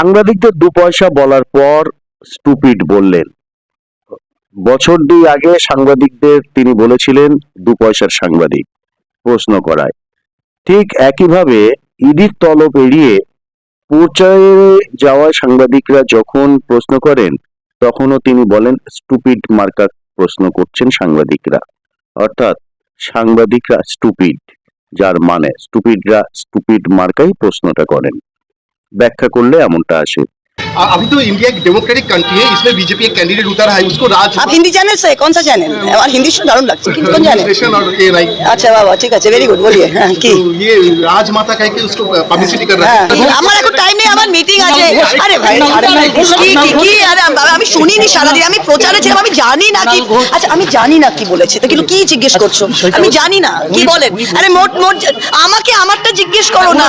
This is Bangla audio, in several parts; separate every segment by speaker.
Speaker 1: সাংবাদিকদের দু পয়সা বলার পর স্টুপিড বললেন। বছর দুই আগে সাংবাদিকদের তিনি বলেছিলেন, দু পয়সার সাংবাদিক, প্রশ্ন করায়। ঠিক একইভাবে ইডির তলব এড়িয়ে পৌঁছায় যাওয়া সাংবাদিকরা যখন প্রশ্ন করেন, তখনও তিনি বলেন, স্টুপিড মার্কা প্রশ্ন করছেন সাংবাদিকরা। অর্থাৎ সাংবাদিকরা স্টুপিড, যার মানে স্টুপিডরা স্টুপিড মার্কাই প্রশ্নটা করেন। ব্যাখ্যা করলে এমনটা আসে।
Speaker 2: अभी तो इंडिया एक डेमोक्रेटिक कंट्री है इसमें बीजेपी एक कैंडिडेट उतारा है उसको राज
Speaker 3: आप हिंदी चैनल से कौन सा चैनल और हिंदी से दारुण लगता है कौन चैनल
Speaker 2: एडमिनिस्ट्रेशन और ये राइट
Speaker 3: अच्छा बाबा ठीक আছে ভেরি গুড বলিয়ে হ্যাঁ কি
Speaker 2: तो ये राजमाता कह के उसको पब्लिसिटी कर रहा
Speaker 3: হ্যাঁ
Speaker 2: है
Speaker 3: আমার এখন টাইম নেই আমার মিটিং আছে আরে ভাই আরে ভাই, কি কি কি আরে বাবা, আমি শুনিনি সারাদিন আমি প্রচারে ছিলাম আমি জানি না কি আচ্ছা আমি জানি না কি বলেছে তো কিন্তু কি জিজ্ঞেস করছো আমি জানি না কি বলেন আরে মোট মোট আমাকে আমারটা জিজ্ঞেস করো না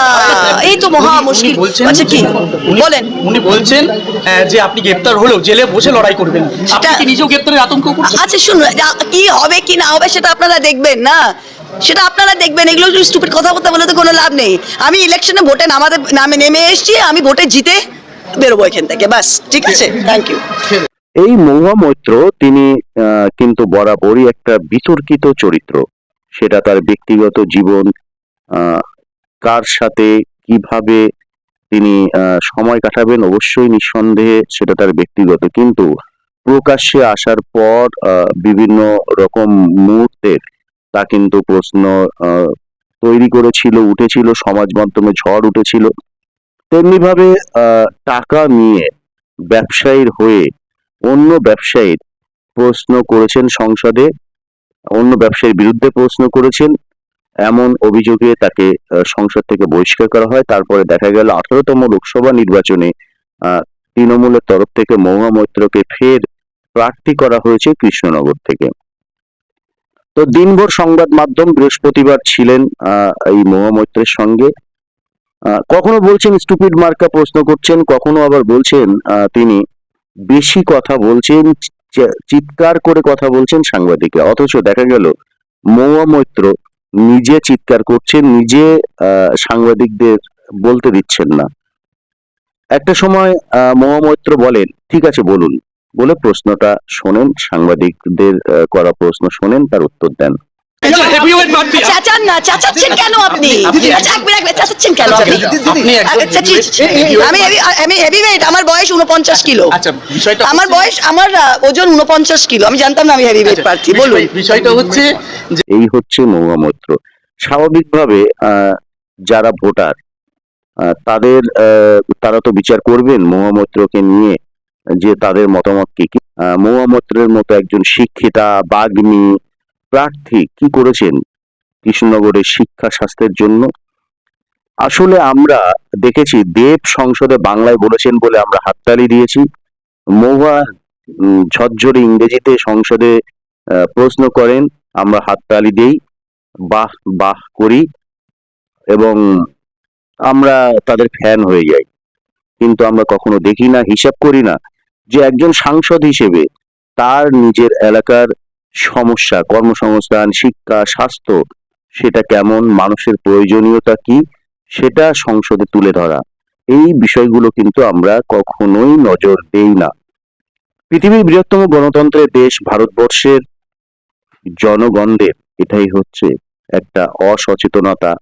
Speaker 3: এই তো মহা মুশকিল
Speaker 4: বলছেন
Speaker 3: আচ্ছা কি
Speaker 4: উনি-
Speaker 3: বলেন
Speaker 4: উনি বলছেন আহ, যে আপনি গ্রেপ্তার হলেও জেলে বসে লড়াই করবেন। আপনি কি নিজেও গ্রেপ্তারের আতঙ্ক করছেন?
Speaker 3: আচ্ছা শুনুন কি হবে কি না হবে সেটা আপনারা দেখবেন না? সেটা আপনারা দেখবেন এগুলো স্টুপিড কথা বলতে বলে তো কোনো লাভ নেই। আমি ইলেকশনে ভোটে নামাতে নামে নেমে এসেছি আমি ভোটে জিতে বেরোবো এখান থেকে ব্যাস ঠিক আছে? থ্যাংক ইউ
Speaker 1: এই মহুয়া মৈত্র তিনি আহ, কিন্তু বরাবরই একটা বিতর্কিত চরিত্র। সেটা তার ব্যক্তিগত জীবন আহ, কার সাথে কীভাবে তিনি সময় কাটাবেন অবশ্যই নিঃসন্দেহে সেটা তার ব্যক্তিগত। কিন্তু প্রকাশ্যে আসার পর বিভিন্ন রকম মুহূর্তের তা কিন্তু প্রশ্ন তৈরি করেছিল, উঠেছিল, সমাজ মাধ্যমে ঝড় উঠেছিল। তেমনি ভাবে টাকা নিয়ে ব্যবসায়ীর হয়ে অন্য ব্যবসায়ীর প্রশ্ন করেছেন সংসদে, অন্য ব্যবসায়ীর বিরুদ্ধে প্রশ্ন করেছেন। এমন অভিযোগে তাকে সংসদ থেকে বহিষ্কার করা হয়। তারপরে দেখা গেল আঠারোতম লোকসভা নির্বাচনে তৃণমূলের তরফ থেকে মহুয়া মৈত্রকে ফের প্রার্থী করা হয়েছে কৃষ্ণনগর থেকে। তো দিনভর সংবাদ মাধ্যম বৃহস্পতিবার ছিলেন এই মহুয়া মৈত্রের সঙ্গে। কখনো বলছেন স্টুপিড মার্কা প্রশ্ন করছেন, কখনো আবার বলছেন তিনি বেশি কথা বলছেন চিৎকার করে কথা বলছেন সাংবাদিকরা। অথচ দেখা গেল মৌয়া মৈত্র নিজে চিৎকার করছেন, নিজে সাংবাদিকদের বলতে দিচ্ছেন না। একটা সময় মহামৈত্র বলেন, ঠিক আছে, বলুন। বলে প্রশ্নটা শোনেন, সাংবাদিকদের করা প্রশ্ন শোনেন, তার উত্তর দেন।
Speaker 3: চাচান না চাচাচ্ছেন কেন আপনি? আচ্ছা চাচাচ্ছেন কেন আপনি? আচ্ছা, আমি আমার বয়স উনপঞ্চাশ কিলো।
Speaker 4: আচ্ছা
Speaker 3: আমার বয়স আমার ওজন উনপঞ্চাশ কিলো। আমি জানতাম না আমি
Speaker 4: আচ্ছা,
Speaker 3: প্রার্থী বলুন।
Speaker 4: বিষয়টা হচ্ছে যে
Speaker 1: এই হচ্ছে মহুয়া মৈত্র স্বাভাবিকভাবে যারা ভোটার তাদের তারা তো বিচার করবেন মহুয়া মৈত্রকে নিয়ে যে তাদের মতামত কি মহুয়া মৈত্রের মতো একজন শিক্ষিতা বাগ্মী প্রার্থী কি করেছেন কৃষ্ণনগরের শিক্ষা স্বাস্থ্যের জন্য? আসলে আমরা দেখেছি দেব সংসদে বাংলায় বলেছেন বলে আমরা হাততালি দিয়েছি। মহুয়া ঝরঝরে ইংরেজিতে সংসদে প্রশ্ন করেন, আমরা হাততালি দেই, বাহ বাহ করি এবং আমরা তাদের ফ্যান হয়ে যাই। কিন্তু আমরা কখনো দেখি না, হিসাব করি না যে একজন সাংসদ হিসেবে তার নিজের এলাকার সমস্যা, কর্মসংস্থান, শিক্ষা, স্বাস্থ্য, সেটা কেমন, মানুষের প্রয়োজনীয়তা কি, সেটা সংসদে তুলে ধরা। এই বিষয়গুলো কিন্তু আমরা কখনোই নজর দেই না। পৃথিবীর বৃহত্তম গণতন্ত্রের দেশ ভারতবর্ষের জনগণদের, এটাই হচ্ছে একটা অসচেতনতা।